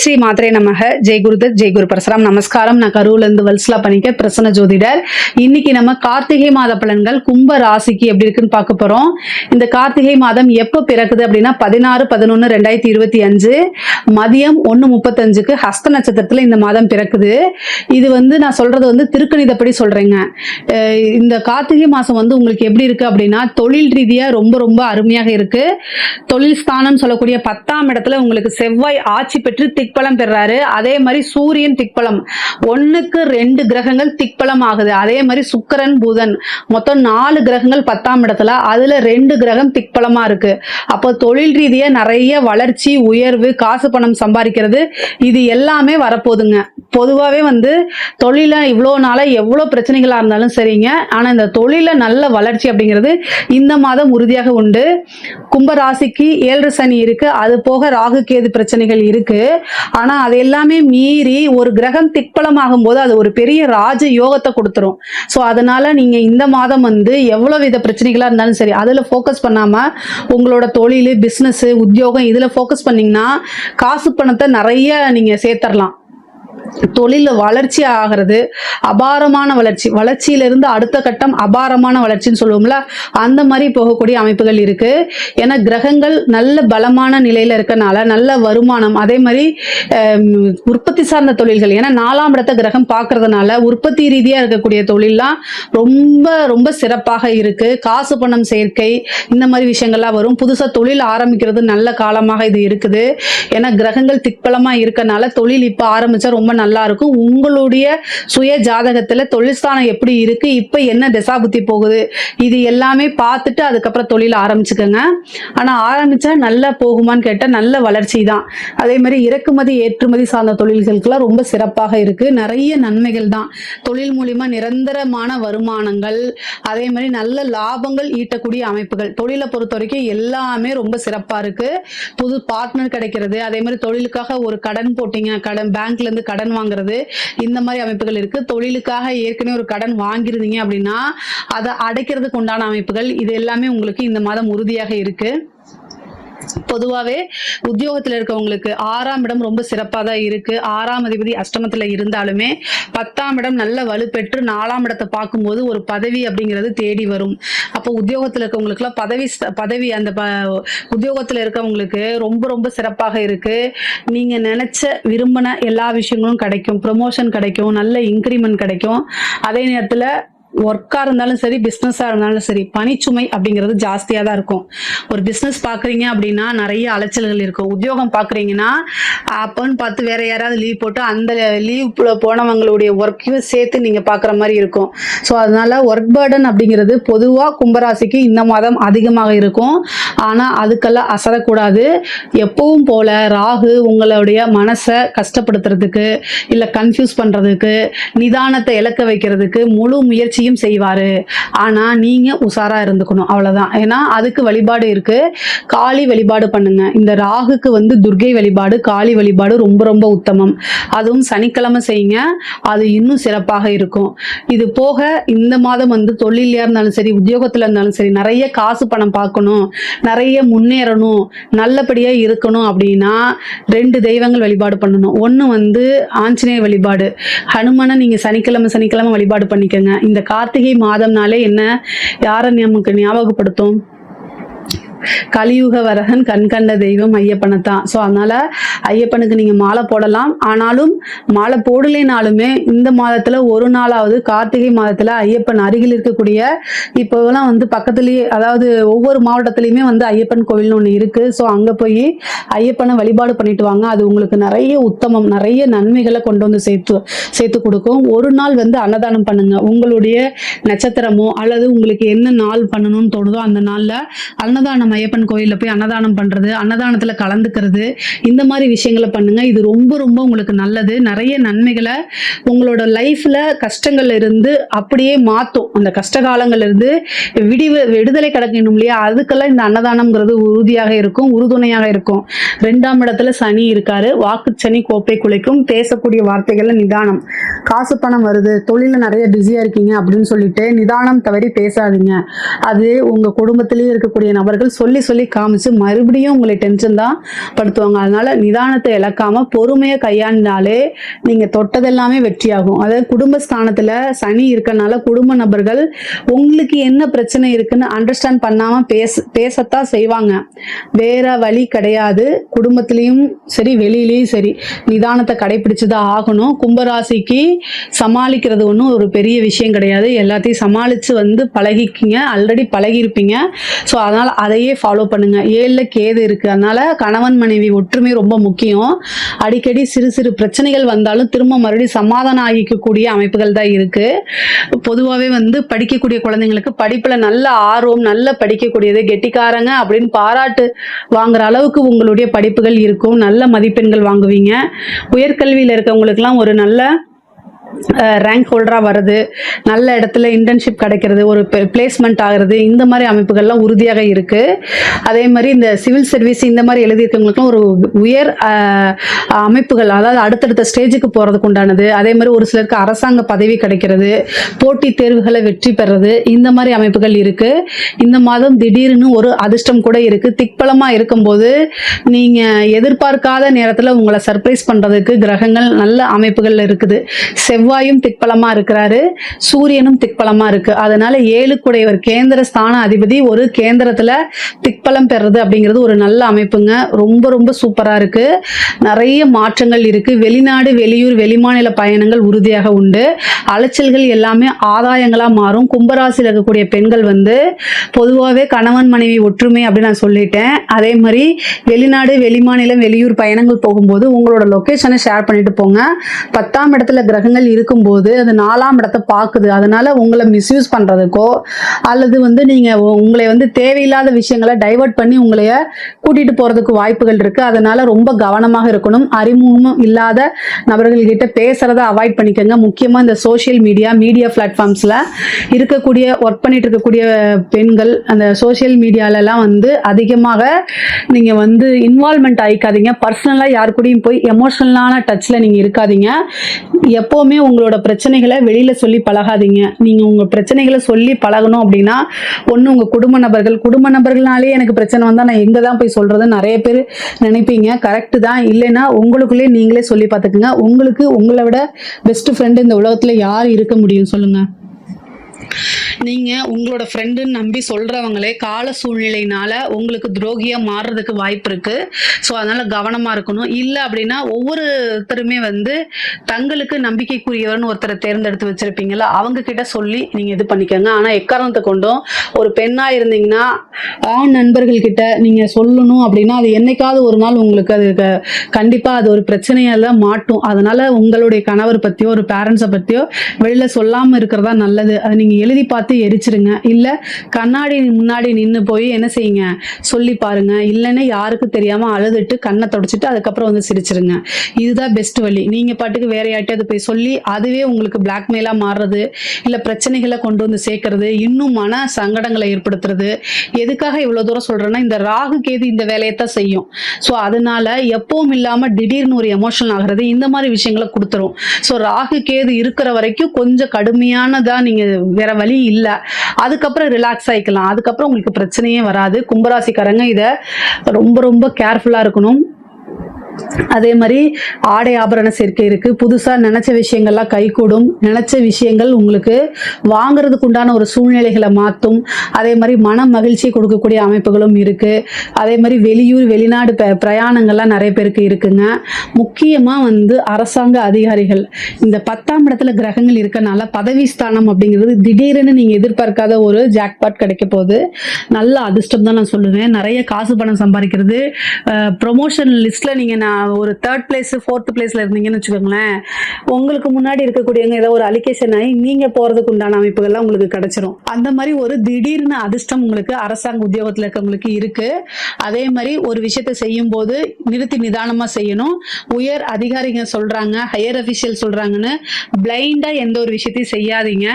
ஜெயஸ்ரீ மாத்திரை நமக ஜெய் குருதத் ஜெய் குரு பரசுராம் நமஸ்காரம் நான் கரூர்ல இருந்து வல்சலா பண்ணிக்க பிரசன்ன ஜோதிடர் இன்னைக்கு நம்ம கார்த்திகை மாத பலன்கள் கும்ப ராசிக்கு எப்படி இருக்குன்னு பார்க்க போறோம் இந்த கார்த்திகை மாதம் எப்போ பிறக்குது அப்படின்னா பதினாறு பதினொன்னு ரெண்டாயிரத்தி இருபத்தி அஞ்சு மதியம் ஒன்று முப்பத்தஞ்சுக்கு ஹஸ்த நட்சத்திரத்துல இந்த மாதம் பிறக்குது இது வந்து நான் சொல்றது வந்து திருக்கணிதப்படி சொல்றேங்க இந்த கார்த்திகை மாசம் வந்து உங்களுக்கு எப்படி இருக்கு அப்படின்னா தொழில் ரீதியா ரொம்ப ரொம்ப அருமையாக இருக்கு தொழில் ஸ்தானம் சொல்லக்கூடிய பத்தாம் இடத்துல உங்களுக்கு செவ்வாய் ஆட்சி பெற்று திக்பலம் பெறாரு. அதே மாதிரி சூரியன் திக்பலம். ஒன்னுக்கு ரெண்டு கிரகங்கள் திக்பலம் ஆகுது. அதே மாதிரி சுக்கரன் புதன். மொத்தம் நாலு கிரகங்கள் பத்தாம் இடத்துல. அதுல ரெண்டு கிரகம் திக்பலமா இருக்கு. அப்போ தொழில் ரீதியா நிறைய வளர்ச்சி உயர்வு காசு பணம் சம்பாதிக்கிறது இது எல்லாமே வரப்போகுதுங்க. பொதுவாகவே வந்து தொழில இவ்வளோ நாளாக எவ்வளோ பிரச்சனைகளாக இருந்தாலும் சரிங்க. ஆனால் இந்த தொழிலில் நல்ல வளர்ச்சி அப்படிங்கிறது இந்த மாதம் உறுதியாக உண்டு. கும்பராசிக்கு ஏழு சனி இருக்குது அது போக ராகு கேது பிரச்சனைகள் இருக்குது ஆனால் அது எல்லாமே மீறி ஒரு கிரகம் திக்பலமாகும் போது அது ஒரு பெரிய ராஜ யோகத்தை கொடுத்துரும். ஸோ அதனால் நீங்கள் இந்த மாதம் வந்து எவ்வளோ வித பிரச்சனைகளாக இருந்தாலும் சரி அதில் ஃபோக்கஸ் பண்ணாமல் உங்களோட தொழில் பிஸ்னஸ்ஸு உத்தியோகம் இதில் ஃபோக்கஸ் பண்ணிங்கன்னா காசு பணத்தை நிறைய நீங்கள் சேர்த்தரலாம். தொழில வளர்ச்சி ஆகிறது அபாரமான வளர்ச்சி வளர்ச்சியிலிருந்து அடுத்த கட்டம் அபாரமான வளர்ச்சின்னு சொல்லுவோம்ல அந்த மாதிரி போகக்கூடிய அமைப்புகள் இருக்கு. ஏன்னா கிரகங்கள் நல்ல பலமான நிலையில இருக்கனால நல்ல வருமானம் அதே மாதிரி உற்பத்தி சார்ந்த தொழில்கள். ஏன்னா நாலாம் இடத்த கிரகம் பார்க்கறதுனால உற்பத்தி ரீதியா இருக்கக்கூடிய தொழில்லாம் ரொம்ப ரொம்ப சிறப்பாக இருக்கு. காசு பணம் சேர்க்கை இந்த மாதிரி விஷயங்கள்லாம் வரும். புதுசா தொழில் ஆரம்பிக்கிறது நல்ல காலமாக இது இருக்குது. ஏன்னா கிரகங்கள் திக்பலமா இருக்கனால தொழில் இப்ப ஆரம்பிச்சா ரொம்ப நல்லா இருக்கும் உங்களுடைய சுய ஜாதகத்துல தொழில்ஸ்தானம் எப்படி இருக்கு? இப்ப என்ன திசாபுத்தி போகுது? இது எல்லாமே பார்த்துட்டு அதுக்கப்புறம் தொழில் ஆரம்பிச்சுக்கோங்க. ஆனா ஆரம்பிச்சா நல்லா போகுமான்னு கேட்டா நல்ல வளர்ச்சி தான் அதே மாதிரி இறக்குமதி ஏற்றுமதி சார்ந்த தொழில்களுக்கெல்லாம் ரொம்ப சிறப்பாக இருக்கு. நிறைய நன்மைகள் தான். தொழில் மூலியமா நிரந்தரமான வருமானங்கள் அதே மாதிரி நல்ல லாபங்கள் ஈட்டக்கூடிய அமைப்புகள். தொழிலை பொறுத்த வரைக்கும் எல்லாமே ரொம்ப சிறப்பா இருக்கு. புது பார்ட்னர் கிடைக்கிறது. அதே மாதிரி தொழிலுக்காக ஒரு கடன் போட்டீங்க கடன் பேங்க்ல இருந்து கடன் வாங்குறது இந்த மாதிரி அமைப்புகள் இருக்கு. தொழிலுக்காக ஏற்கனவே ஒரு கடன் வாங்கியிருந்தீங்க அப்படின்னா அதை அடைக்கிறதுக்கு உண்டான அமைப்புகள் இது எல்லாமே உங்களுக்கு இந்த மாதம் உறுதியாக இருக்கு. பொதுவாகவே உத்தியோகத்தில் இருக்கவங்களுக்கு ஆறாம் இடம் ரொம்ப சிறப்பாக தான் இருக்கு. ஆறாம் அதிபதி அஷ்டமத்தில் இருந்தாலுமே பத்தாம் இடம் நல்ல வலுப்பெற்று நாலாம் இடத்தை பார்க்கும்போது ஒரு பதவி அப்படிங்கிறது தேடி வரும். அப்போ உத்தியோகத்தில் இருக்கவங்களுக்குலாம் பதவி பதவி அந்த ப உத்தியோகத்தில் இருக்கவங்களுக்கு ரொம்ப ரொம்ப சிறப்பாக இருக்கு. நீங்க நினைச்ச விரும்பின எல்லா விஷயங்களும் கிடைக்கும். ப்ரொமோஷன் கிடைக்கும். நல்ல இன்க்ரிமெண்ட் கிடைக்கும். அதே நேரத்தில் ஒர்க்காக இருந்தாலும் சரி பிஸ்னஸாக இருந்தாலும் சரி பணிச்சுமை அப்படிங்கிறது ஜாஸ்தியாக தான் இருக்கும். ஒரு பிஸ்னஸ் பார்க்குறீங்க அப்படின்னா நிறைய அலைச்சல்கள் இருக்கும். உத்தியோகம் பார்க்குறீங்கன்னா அப்போன்னு பார்த்து வேற யாராவது லீவ் போட்டு அந்த லீவ் போனவங்களுடைய ஒர்க்கையும் சேர்த்து நீங்கள் பார்க்குற மாதிரி இருக்கும். ஸோ அதனால ஒர்க் பேர்டன் அப்படிங்கிறது பொதுவாக கும்பராசிக்கு இந்த மாதம் அதிகமாக இருக்கும். ஆனால் அதுக்கெல்லாம் அசரக்கூடாது. எப்பவும் போல ராகு உங்களுடைய மனசை கஷ்டப்படுத்துறதுக்கு இல்லை கன்ஃபியூஸ் பண்ணுறதுக்கு நிதானத்தை இழக்க வைக்கிறதுக்கு முழு முயற்சி முயற்சியும் செய்வார். ஆனால் நீங்கள் உஷாராக இருந்துக்கணும். அவ்வளோதான் ஏன்னா அதுக்கு வழிபாடு இருக்கு. காளி வழிபாடு பண்ணுங்க. இந்த ராகுக்கு வந்து துர்கை வழிபாடு காளி வழிபாடு ரொம்ப ரொம்ப உத்தமம். அதுவும் சனிக்கிழமை செய்யுங்க. அது இன்னும் சிறப்பாக இருக்கும். இது போக இந்த மாதம் வந்து தொழிலையா இருந்தாலும் சரி உத்தியோகத்துல இருந்தாலும் சரி நிறைய காசு பணம் பார்க்கணும். நிறைய முன்னேறணும். நல்லபடியா இருக்கணும் அப்படின்னா ரெண்டு தெய்வங்கள் வழிபாடு பண்ணணும். ஒன்று வந்து ஆஞ்சநேய வழிபாடு. ஹனுமனை நீங்க சனிக்கிழமை சனிக்கிழமை வழிபாடு பண்ணிக்கோங்க. இந்த கார்த்திகை மாதம்னாலே என்ன? யாரை நமக்கு ஞாபகப்படுத்தும்? கலியுக வரகன் கண் கண்ட தெய்வம் ஐயப்பனை தான் ஸோ அதனால ஐயப்பனுக்கு நீங்க மாலை போடலாம். ஆனாலும் மாலை போடலைனாலுமே இந்த மாதத்துல ஒரு நாளாவது கார்த்திகை மாதத்துல ஐயப்பன் அருகில் இருக்கக்கூடிய இப்போலாம் வந்து பக்கத்துலயே அதாவது ஒவ்வொரு மாவட்டத்திலயுமே வந்து ஐயப்பன் கோவில்னு ஒன்று இருக்கு. ஸோ அங்க போய் ஐயப்பனை வழிபாடு பண்ணிட்டு வாங்க. அது உங்களுக்கு நிறைய உத்தமம் நிறைய நன்மைகளை கொண்டு வந்து சேர்த்து சேர்த்து கொடுக்கும். ஒரு நாள் வந்து அன்னதானம் பண்ணுங்க. உங்களுடைய நட்சத்திரமோ அல்லது உங்களுக்கு என்ன நாள் பண்ணணும்னு தோணுதோ அந்த நாள்ல அன்னதானம் ஐயப்பன் கோயிலில் போய் அன்னதானம் பண்றது அன்னதானத்துல கலந்துக்கிறது இந்த மாதிரி விஷயங்களை பண்ணுங்க. இது ரொம்ப ரொம்ப உங்களுக்கு நல்லது. நிறைய நன்மைகளை உங்களோட லைஃப்பில் கஷ்டங்கள்ல இருந்து அப்படியே மாத்தும். அந்த கஷ்ட காலங்கள்ல இருந்து விடிவு விடுதலை கிடக்கணும் இல்லையா? அதுக்கெல்லாம் இந்த அன்னதானம்ங்கிறது உறுதியாக இருக்கும் உறுதுணையாக இருக்கும். ரெண்டாம் இடத்துல சனி இருக்காரு. வாக்கு சனி கோப்பை குலைக்கும். பேசக்கூடிய வார்த்தைகள்ல நிதானம். காசு பணம் வருது. தொழில நிறைய பிஸியா இருக்கீங்க அப்படின்னு சொல்லிட்டு நிதானம் தவறி பேசாதீங்க. அது உங்க குடும்பத்திலேயே இருக்கக்கூடிய நபர்கள் சொல்லி சொல்லி காமிச்சு மறுபடியும் உங்களை டென்ஷன் தான் படுத்துவாங்க. அதனால நிதானத்தை இழக்காம பொறுமையை கையாண்டாலே நீங்க தொட்டதெல்லாமே வெற்றியாகும். அதாவது குடும்பஸ்தானத்துல சனி இருக்கனால குடும்ப நபர்கள் உங்களுக்கு என்ன பிரச்சனை இருக்குன்னு அண்டர்ஸ்டாண்ட் பண்ணாம பேச பேசத்தான் செய்வாங்க. வேற வழி கிடையாது. குடும்பத்திலையும் சரி வெளியிலயும் சரி நிதானத்தை கடைபிடிச்சு தான் ஆகணும். கும்பராசிக்கு சமாளிக்கிறது ஒன்றும் ஒரு பெரிய விஷயம் கிடையாது. எல்லாத்தையும் சமாளித்து வந்து பழகிக்கிங்க. ஆல்ரெடி பழகியிருப்பீங்க. ஸோ அதனால் அதையே ஃபாலோ பண்ணுங்க. ஏழில் கேது இருக்குது அதனால் கணவன் மனைவி ஒற்றுமை ரொம்ப முக்கியம். அடிக்கடி சிறு சிறு பிரச்சனைகள் வந்தாலும் திரும்ப மறுபடியும் சமாதானம் ஆகிக்கக்கூடிய அமைப்புகள் தான் இருக்குது பொதுவாகவே வந்து படிக்கக்கூடிய குழந்தைங்களுக்கு படிப்பில் நல்ல ஆர்வம் நல்ல படிக்கக்கூடியது கெட்டிக்காரங்க அப்படின்னு பாராட்டு வாங்குற அளவுக்கு உங்களுடைய படிப்புகள் இருக்கும். நல்ல மதிப்பெண்கள் வாங்குவீங்க. உயர்கல்வியில் இருக்கவங்களுக்குலாம் ஒரு நல்ல ரேங்க் ஹோல்டராக வர்றது நல்ல இடத்துல இன்டர்ன்ஷிப் கிடைக்கிறது ஒரு பிளேஸ்மெண்ட் ஆகிறது இந்த மாதிரி அமைப்புகள்லாம் உறுதியாக இருக்குது அதே மாதிரி இந்த சிவில் சர்வீஸ் இந்த மாதிரி எழுதியிருக்கவங்களுக்குலாம் ஒரு உயர் அமைப்புகள் அதாவது அடுத்தடுத்த ஸ்டேஜுக்கு போகிறதுக்கு உண்டானது. அதே மாதிரி ஒரு சிலருக்கு அரசாங்க பதவி கிடைக்கிறது போட்டித் தேர்வுகளை வெற்றி பெறது இந்த மாதிரி அமைப்புகள் இருக்குது இந்த மாதம் திடீர்னு ஒரு அதிர்ஷ்டம் கூட இருக்குது திக்பலமாக இருக்கும்போது நீங்கள் எதிர்பார்க்காத நேரத்தில் உங்களை சர்ப்ரைஸ் பண்ணுறதுக்கு கிரகங்கள் நல்ல அமைப்புகள் இருக்குது. செவ்வாயும் திக்பலமா இருக்கிறாரு. சூரியனும் திக்பலமா இருக்கு. அதனால ஏழுக்குடையவர் கேந்திர ஸ்தான அதிபதி ஒரு கேந்திரத்துல திக்பலம் பெறது அப்படிங்கிறது ஒரு நல்ல அமைப்புங்க. ரொம்ப ரொம்ப சூப்பரா இருக்கு. நிறைய மாற்றங்கள் இருக்கு. வெளிநாடு வெளியூர் வெளிமாநில பயணங்கள் உறுதியாக உண்டு. அலைச்சல்கள் எல்லாமே ஆதாயங்களா மாறும். கும்பராசியில் இருக்கக்கூடிய பெண்கள் வந்து பொதுவாகவே கணவன் மனைவி ஒற்றுமை அப்படின்னு நான் சொல்லிட்டேன். அதே மாதிரி வெளிநாடு வெளிமாநிலம் வெளியூர் பயணங்கள் போகும்போது உங்களோட லொக்கேஷனை ஷேர் பண்ணிட்டு போங்க. பத்தாம் இடத்துல கிரகங்கள் இருக்கும்போது அது நாலாம் இடத்தை பார்க்குது. அதனால உங்களை மிஸ்யூஸ் பண்ணுறதுக்கோ அல்லது வந்து நீங்கள் உங்களை வந்து தேவையில்லாத விஷயங்களை டைவர்ட் பண்ணி உங்களைய கூட்டிகிட்டு போகிறதுக்கு வாய்ப்புகள் இருக்குது அதனால ரொம்ப கவனமாக இருக்கணும். அறிமுகமும் இல்லாத நபர்கள் பேசுகிறத அவாய்ட் பண்ணிக்கோங்க. முக்கியமாக இந்த சோஷியல் மீடியா மீடியா பிளாட்ஃபார்ம்ஸில் இருக்கக்கூடிய ஒர்க் பண்ணிட்டு இருக்கக்கூடிய பெண்கள் அந்த சோஷியல் மீடியாலலாம் வந்து அதிகமாக நீங்கள் வந்து இன்வால்மெண்ட் ஆகிக்காதீங்க பர்சனலாக யார் கூடயும் போய் எமோஷனலான டச்சில் நீங்கள் இருக்காதீங்க. எப்போவுமே உங்களோட பிரச்சனைகளை வெளியில சொல்லி பழகாதீங்க. நீங்க உங்க பிரச்சனைகளை சொல்லி பழகணும் அப்படின்னா ஒன்று உங்க குடும்ப நபர்கள். குடும்ப நபர்கள்னாலே எனக்கு பிரச்சனை வந்தா நான் எங்க தான் போய் சொல்றது? நிறைய பேர் நினைப்பீங்க. கரெக்ட் தான். இல்லைன்னா உங்களுக்குள்ளே நீங்களே சொல்லி பார்த்துக்குங்க. உங்களுக்கு உங்களை விட பெஸ்ட் ஃப்ரெண்டு இந்த உலகத்துல யார் இருக்க முடியும்? சொல்லுங்க. நீங்க உங்களோட ஃப்ரெண்டுன்னு நம்பி சொல்றவங்களே கால சூழ்நிலையினால உங்களுக்கு துரோகியா மாறுறதுக்கு வாய்ப்பு இருக்கு. ஸோ அதனால கவனமா இருக்கணும். இல்லை அப்படின்னா ஒவ்வொருத்தருமே வந்து தங்களுக்கு நம்பிக்கைக்குரியவர்னு ஒருத்தரை தேர்ந்தெடுத்து வச்சிருப்பீங்களா அவங்க கிட்ட சொல்லி நீங்க இது பண்ணிக்கோங்க. ஆனா எக்காரணத்தை கொண்டும் ஒரு பெண்ணா இருந்தீங்கன்னா ஆண் நண்பர்கள் கிட்ட நீங்க சொல்லணும் அப்படின்னா அது என்னைக்காவது ஒரு நாள் உங்களுக்கு அது கண்டிப்பா அது ஒரு பிரச்சனையால மாட்டும். அதனால உங்களுடைய கணவர் பத்தியோ ஒரு பேரண்ட்ஸை பத்தியோ வெளியில சொல்லாம இருக்கிறதா நல்லது. அதை நீங்க எழுதி பார்த்து எரிச்சிருங்க. இல்ல கண்ணாடி முன்னாடி நின்று போய் என்ன செய்யுங்க? சொல்லி பாருங்க. இல்லைன்னா யாருக்கு தெரியாம அழுதுட்டு கண்ணை தொடச்சிட்டு அதுக்கப்புறம் வந்து சிரிச்சிருங்க. இதுதான் பெஸ்ட் வழி. நீங்க பாட்டுக்கு வேற யார்ட்டையாவது போய் சொல்லி அதுவே உங்களுக்கு பிளாக்மெயிலா மாறுறது இல்ல பிரச்சனைகளை கொண்டு வந்து சேர்க்கறது இன்னும் மன சங்கடங்களை ஏற்படுத்துறது. எதுக்காக இவ்வளவு தூரம் சொல்றேன்னா இந்த ராகு கேது இந்த வேலையை தான் செய்யும். ஸோ அதனால எப்பவும் இல்லாம திடீர்னு ஒரு எமோஷனல் ஆகிறது இந்த மாதிரி விஷயங்களை கொடுத்துரும். ஸோ ராகு கேது இருக்கிற வரைக்கும் கொஞ்சம் கடுமையானதா நீங்க வேற வழி இல்லை. அதுக்கப்புறம் ரிலாக்ஸ் ஆகிக்கலாம் அதுக்கப்புறம் உங்களுக்கு பிரச்சனையே வராது. கும்பராசிக்காரங்க இதை ரொம்ப ரொம்ப கேர்ஃபுல்லா இருக்கணும். அதே மாதிரி ஆடை ஆபரண சேர்க்கை இருக்குது புதுசாக நினச்ச விஷயங்கள்லாம் கைகூடும். நினச்ச விஷயங்கள் உங்களுக்கு வாங்குறதுக்கு உண்டான ஒரு சூழ்நிலைகளை மாற்றும் அதே மாதிரி மன மகிழ்ச்சி கொடுக்கக்கூடிய அமைப்புகளும் இருக்குது அதே மாதிரி வெளியூர் வெளிநாடு ப- பிரயாணங்கள்லாம் நிறைய பேருக்கு இருக்குங்க. முக்கியமாக வந்து அரசாங்க அதிகாரிகள். இந்த பத்தாம் இடத்துல கிரகங்கள் இருக்கனால பதவி ஸ்தானம் அப்படிங்கிறது திடீர்னு நீங்கள் எதிர்பார்க்காத ஒரு ஜாக்பாட் கிடைக்க போகுது. நல்ல அதிர்ஷ்டம் தான் நான் சொல்லுவேன். நிறைய காசு பணம் சம்பாதிக்கிறது. ப்ரொமோஷன் லிஸ்ட்டில் நீங்கள் நான் ஒரு தேர்ட் பிளேஸ் ஃபோர்த் பிளேஸ்ல இருந்தீங்கன்னு வச்சுக்கோங்களேன் உங்களுக்கு முன்னாடி இருக்கக்கூடியவங்க ஏதோ ஒரு அலிகேஷன் ஆகி நீங்க போறதுக்கு உண்டான அமைப்புகள்லாம் உங்களுக்கு கிடைச்சிரும். அந்த மாதிரி ஒரு திடீர்னு அதிர்ஷ்டம் உங்களுக்கு அரசாங்க உத்தியோகத்துல இருக்கவங்களுக்கு இருக்கு. அதே மாதிரி ஒரு விஷயத்த செய்யும் போது நிறுத்தி நிதானமா செய்யணும். உயர் அதிகாரிங்க சொல்றாங்க ஹையர் அபிஷியல் சொல்றாங்கன்னு பிளைண்டா எந்த ஒரு விஷயத்தையும் செய்யாதீங்க.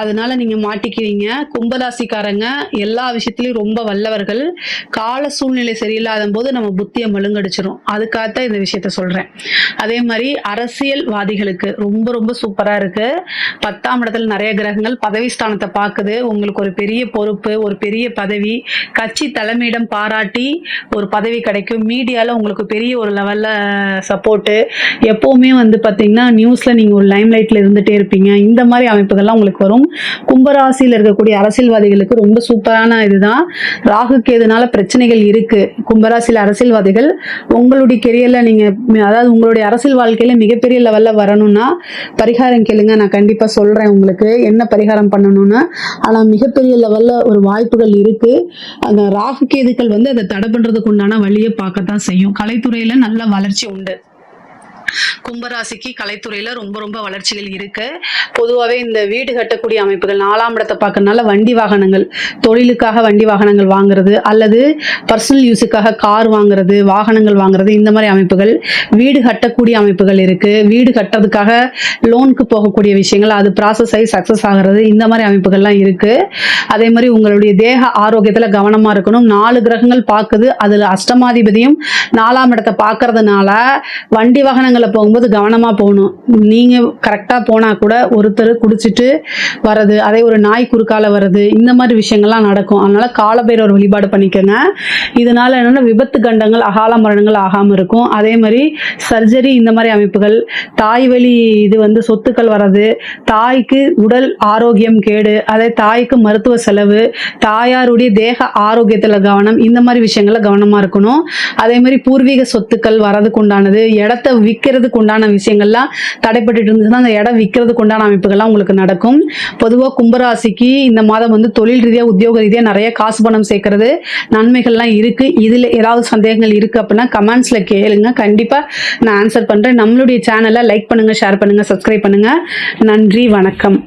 அதனால நீங்க மாட்டிக்கிறீங்க. கும்பராசிக்காரங்க எல்லா விஷயத்திலயும் ரொம்ப வல்லவர்கள். கால சூழ்நிலை சரியில்லாத போது நம்ம புத்தியை மழுங்கடிச்சிரும். அதுக்கு அதுக்காகத்தான் இந்த விஷயத்த சொல்றேன். அதே மாதிரி அரசியல்வாதிகளுக்கு ரொம்ப ரொம்ப சூப்பரா இருக்கு. பத்தாம் இடத்துல நிறைய கிரகங்கள் பதவி ஸ்தானத்தை பார்க்குது. உங்களுக்கு ஒரு பெரிய பொறுப்பு ஒரு பெரிய பதவி. கட்சி தலைமையிடம் பாராட்டி ஒரு பதவி கிடைக்கும். மீடியால உங்களுக்கு பெரிய ஒரு லெவல்ல சப்போர்ட்டு எப்பவுமே வந்து பாத்தீங்கன்னா நியூஸ்ல நீங்க ஒரு லைம் லைட்ல இருந்துட்டே இருப்பீங்க. இந்த மாதிரி அமைப்புகள்லாம் உங்களுக்கு வரும். கும்பராசியில் இருக்கக்கூடிய அரசியல்வாதிகளுக்கு ரொம்ப சூப்பரான இதுதான். ராகுக்கு எதுனால பிரச்சனைகள் இருக்கு. கும்பராசியில் அரசியல்வாதிகள் உங்களுடைய கெரியர்ல நீங்க அதாவது உங்களுடைய அரசியல் வாழ்க்கையில மிகப்பெரிய லெவல்ல வரணும்னா பரிகாரம் கேளுங்க. நான் கண்டிப்பா சொல்றேன் உங்களுக்கு. என்ன பரிகாரம் பண்ணணும்னு ஆனா மிகப்பெரிய லெவல்ல ஒரு வாய்ப்புகள் இருக்கு. அந்த ராகு கேதுக்கள் வந்து அதை தடை பண்றதுக்கு உண்டான வழியை பார்க்கத்தான் செய்யும். கலைத்துறையில நல்ல வளர்ச்சி உண்டு. கும்பராசிக்கு கலைத்துறையில ரொம்ப ரொம்ப வளர்ச்சிகள் இருக்கு. பொதுவாகவே இந்த வீடு கட்டக்கூடிய அமைப்புகள் நாலாம் இடத்தை பார்க்கறதுனால வண்டி வாகனங்கள் தொழிலுக்காக வண்டி வாகனங்கள் வாங்குறது அல்லது பர்சனல் யூஸுக்காக கார் வாங்குறது வாகனங்கள் வாங்குறது இந்த மாதிரி அமைப்புகள் வீடு கட்டக்கூடிய அமைப்புகள் இருக்கு. வீடு கட்டுறதுக்காக லோனுக்கு போகக்கூடிய விஷயங்கள் அது ப்ராசஸ் ஆகி சக்ஸஸ் ஆகிறது இந்த மாதிரி அமைப்புகள்லாம் இருக்கு. அதே மாதிரி உங்களுடைய தேக ஆரோக்கியத்துல கவனமா இருக்கணும். நாலு கிரகங்கள் பார்க்குது அதுல அஷ்டமாதிபதியும் நாலாம் இடத்தை பார்க்கறதுனால வண்டி வாகனங்கள் போகும்போது கவனமா போகணும். நீங்க கரெக்டா போனா கூட ஒருத்தர் குடிச்சிட்டு வர்றது அதே ஒரு நாய் குறுக்கால வர்றது இந்த மாதிரி விஷயங்கள்லாம் நடக்கும். அதனால காலபைரவர் வழிபாடு பண்ணிக்கோங்க. இதனால என்னன்னா விபத்து கண்டங்கள் அகால மரணங்கள் ஆகாம இருக்கும். அதே மாதிரி சர்ஜரி இந்த மாதிரி அமைப்புகள் தாய் வழி இது வந்து சொத்துக்கள் வர்றது தாய்க்கு உடல் ஆரோக்கியம் கேடு அதே தாய்க்கு மருத்துவ செலவு தாயாருடைய தேக ஆரோக்கியத்துல கவனம் இந்த மாதிரி விஷயங்கள்ல கவனமா இருக்கணும். அதே மாதிரி பூர்வீக சொத்துக்கள் வரதுக்கு உண்டானது இடத்த விற்கிறதுக்கு உண்டான விஷயங்கள்லாம் தடைப்பட்டு இருந்துச்சுன்னா அந்த இடம் விற்கிறதுக்கு உண்டான அமைப்புகள்லாம் உங்களுக்கு நடக்கும். பொதுவாக கும்பராசிக்கு இந்த மாதம் வந்து தொழில் ரீதியாக உத்தியோக ரீதியாக நிறைய காசு பணம் சேர்க்கறது நன்மைகள்லாம் இருக்கு. இதில் ஏதாவது சந்தேகங்கள் இருக்கு அப்படின்னா கமெண்ட்ஸில் கேளுங்க. கண்டிப்பாக நான் ஆன்சர் பண்ணுறேன் நம்மளுடைய சேனலை லைக் பண்ணுங்கள் ஷேர் பண்ணுங்கள் சப்ஸ்கிரைப் பண்ணுங்கள் நன்றி வணக்கம்.